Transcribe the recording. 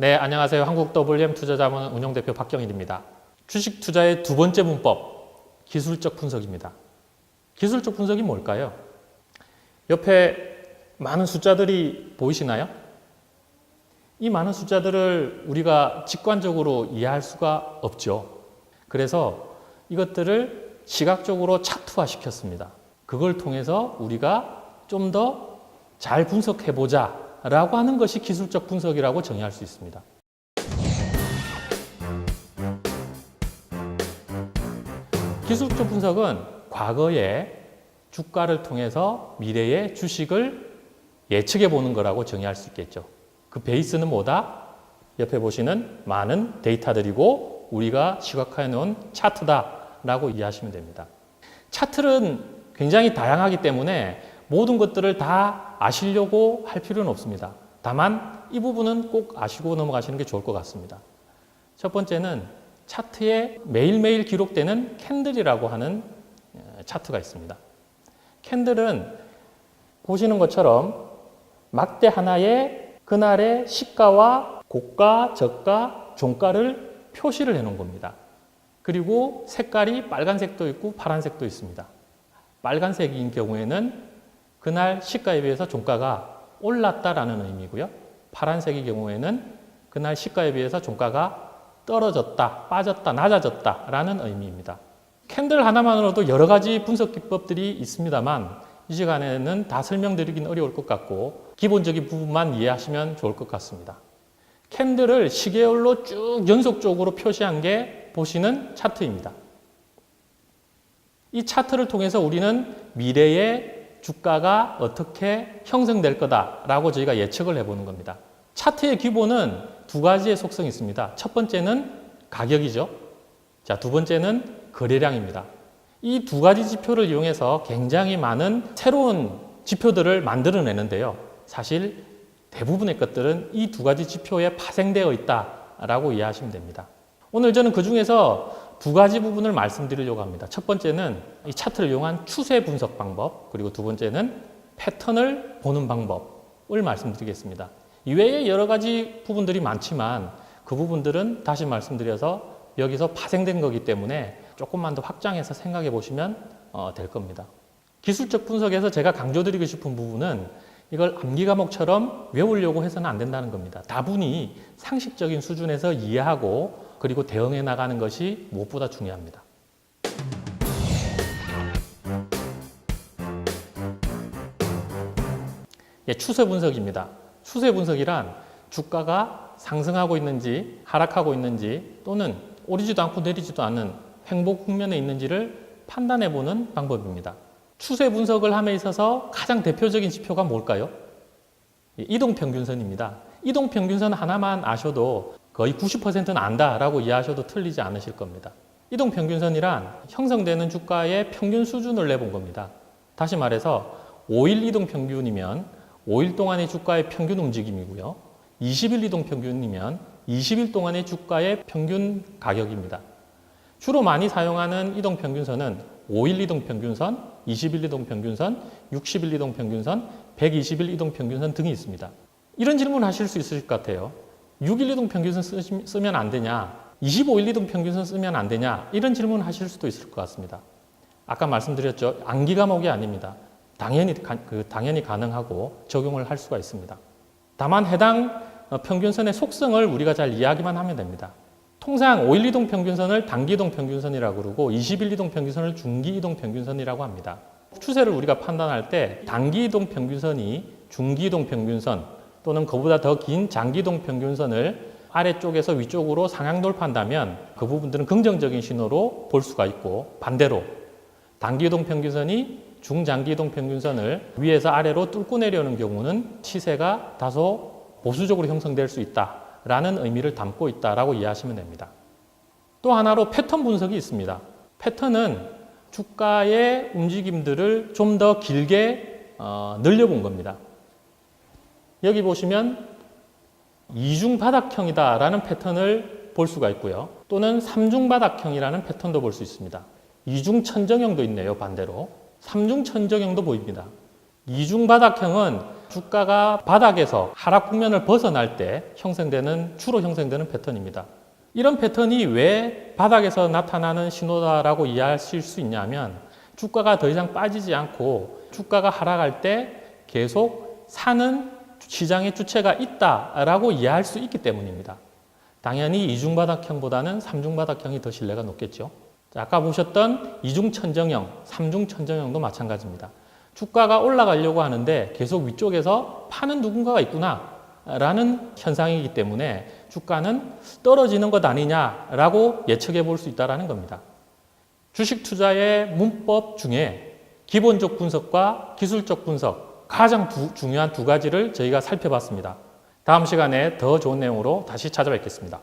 네, 안녕하세요. 한국 WM 투자자문 운영대표 박경일입니다. 주식 투자의 두 번째 문법, 기술적 분석입니다. 기술적 분석이 뭘까요? 옆에 많은 숫자들이 보이시나요? 이 많은 숫자들을 우리가 직관적으로 이해할 수가 없죠. 그래서 이것들을 시각적으로 차트화 시켰습니다. 그걸 통해서 우리가 좀 더 잘 분석해 보자 라고 하는 것이 기술적 분석이라고 정의할 수 있습니다. 기술적 분석은 과거의 주가를 통해서 미래의 주식을 예측해 보는 거라고 정의할 수 있겠죠. 그 베이스는 뭐다? 옆에 보시는 많은 데이터들이고 우리가 시각화해 놓은 차트다라고 이해하시면 됩니다. 차트는 굉장히 다양하기 때문에 모든 것들을 다 아시려고 할 필요는 없습니다. 다만 이 부분은 꼭 아시고 넘어가시는 게 좋을 것 같습니다. 첫 번째는 차트에 매일매일 기록되는 캔들이라고 하는 에, 차트가 있습니다. 캔들은 보시는 것처럼 막대 하나에 그날의 시가와 고가, 저가, 종가를 표시를 해 놓은 겁니다. 그리고 색깔이 빨간색도 있고 파란색도 있습니다. 빨간색인 경우에는 그날 시가에 비해서 종가가 올랐다라는 의미고요. 파란색의 경우에는 그날 시가에 비해서 종가가 떨어졌다, 빠졌다, 낮아졌다라는 의미입니다. 캔들 하나만으로도 여러 가지 분석 기법들이 있습니다만 이 시간에는 다 설명드리긴 어려울 것 같고 기본적인 부분만 이해하시면 좋을 것 같습니다. 캔들을 시계열로 쭉 연속적으로 표시한 게 보시는 차트입니다. 이 차트를 통해서 우리는 미래의 주가가 어떻게 형성될 거다라고 저희가 예측을 해보는 겁니다. 차트의 기본은 두 가지의 속성이 있습니다. 첫 번째는 가격이죠. 자, 두 번째는 거래량입니다. 이 두 가지 지표를 이용해서 굉장히 많은 새로운 지표들을 만들어내는데요. 사실 대부분의 것들은 이 두 가지 지표에 파생되어 있다라고 이해하시면 됩니다. 오늘 저는 그 중에서 두 가지 부분을 말씀드리려고 합니다. 첫 번째는 이 차트를 이용한 추세 분석 방법, 그리고 두 번째는 패턴을 보는 방법을 말씀드리겠습니다. 이외에 여러 가지 부분들이 많지만 그 부분들은 다시 말씀드려서 여기서 파생된 거기 때문에 조금만 더 확장해서 생각해 보시면 어, 될 겁니다. 기술적 분석에서 제가 강조드리고 싶은 부분은 이걸 암기 과목처럼 외우려고 해서는 안 된다는 겁니다. 다분히 상식적인 수준에서 이해하고 그리고 대응해 나가는 것이 무엇보다 중요합니다. 예, 추세 분석입니다. 추세 분석이란 주가가 상승하고 있는지 하락하고 있는지 또는 오르지도 않고 내리지도 않는 횡보 국면에 있는지를 판단해 보는 방법입니다. 추세 분석을 함에 있어서 가장 대표적인 지표가 뭘까요? 예, 이동평균선입니다. 이동평균선 하나만 아셔도 거의 90%는 안다라고 이해하셔도 틀리지 않으실 겁니다. 이동 평균선이란 형성되는 주가의 평균 수준을 내본 겁니다. 다시 말해서 5일 이동 평균이면 5일 동안의 주가의 평균 움직임이고요. 20일 이동 평균이면 20일 동안의 주가의 평균 가격입니다. 주로 많이 사용하는 이동 평균선은 5일 이동 평균선, 20일 이동 평균선, 60일 이동 평균선, 120일 이동 평균선 등이 있습니다. 이런 질문 하실 수 있을 것 같아요. 6일 이동 평균선 쓰시, 쓰면 안 되냐? 25일 이동 평균선 쓰면 안 되냐? 이런 질문 하실 수도 있을 것 같습니다. 아까 말씀드렸죠. 암기 과목이 아닙니다. 당연히, 가, 그, 당연히 가능하고 적용을 할 수가 있습니다. 다만 해당 어, 평균선의 속성을 우리가 잘 이해하기만 하면 됩니다. 통상 5일 이동 평균선을 단기 이동 평균선이라고 그러고 20일 이동 평균선을 중기 이동 평균선이라고 합니다. 추세를 우리가 판단할 때 단기 이동 평균선이 중기 이동 평균선 또는 그보다 더 긴 장기동 평균선을 아래쪽에서 위쪽으로 상향 돌파한다면 그 부분들은 긍정적인 신호로 볼 수가 있고 반대로 단기동 평균선이 중장기동 평균선을 위에서 아래로 뚫고 내려오는 경우는 시세가 다소 보수적으로 형성될 수 있다라는 의미를 담고 있다라고 이해하시면 됩니다. 또 하나로 패턴 분석이 있습니다. 패턴은 주가의 움직임들을 좀 더 길게 어, 늘려본 겁니다. 여기 보시면 이중 바닥형이다라는 패턴을 볼 수가 있고요. 또는 삼중 바닥형이라는 패턴도 볼 수 있습니다. 이중 천정형도 있네요, 반대로. 삼중 천정형도 보입니다. 이중 바닥형은 주가가 바닥에서 하락 국면을 벗어날 때 형성되는 주로 형성되는 패턴입니다. 이런 패턴이 왜 바닥에서 나타나는 신호다라고 이해하실 수 있냐면 주가가 더 이상 빠지지 않고 주가가 하락할 때 계속 사는 시장의 주체가 있다라고 이해할 수 있기 때문입니다. 당연히 이중바닥형보다는 삼중바닥형이 더 신뢰가 높겠죠. 자, 아까 보셨던 이중천정형, 삼중천정형도 마찬가지입니다. 주가가 올라가려고 하는데 계속 위쪽에서 파는 누군가가 있구나 라는 현상이기 때문에 주가는 떨어지는 것 아니냐라고 예측해 볼 수 있다는 겁니다. 주식 투자의 문법 중에 기본적 분석과 기술적 분석 가장 두- 중요한 두 가지를 저희가 살펴봤습니다. 다음 시간에 더 좋은 내용으로 다시 찾아뵙겠습니다.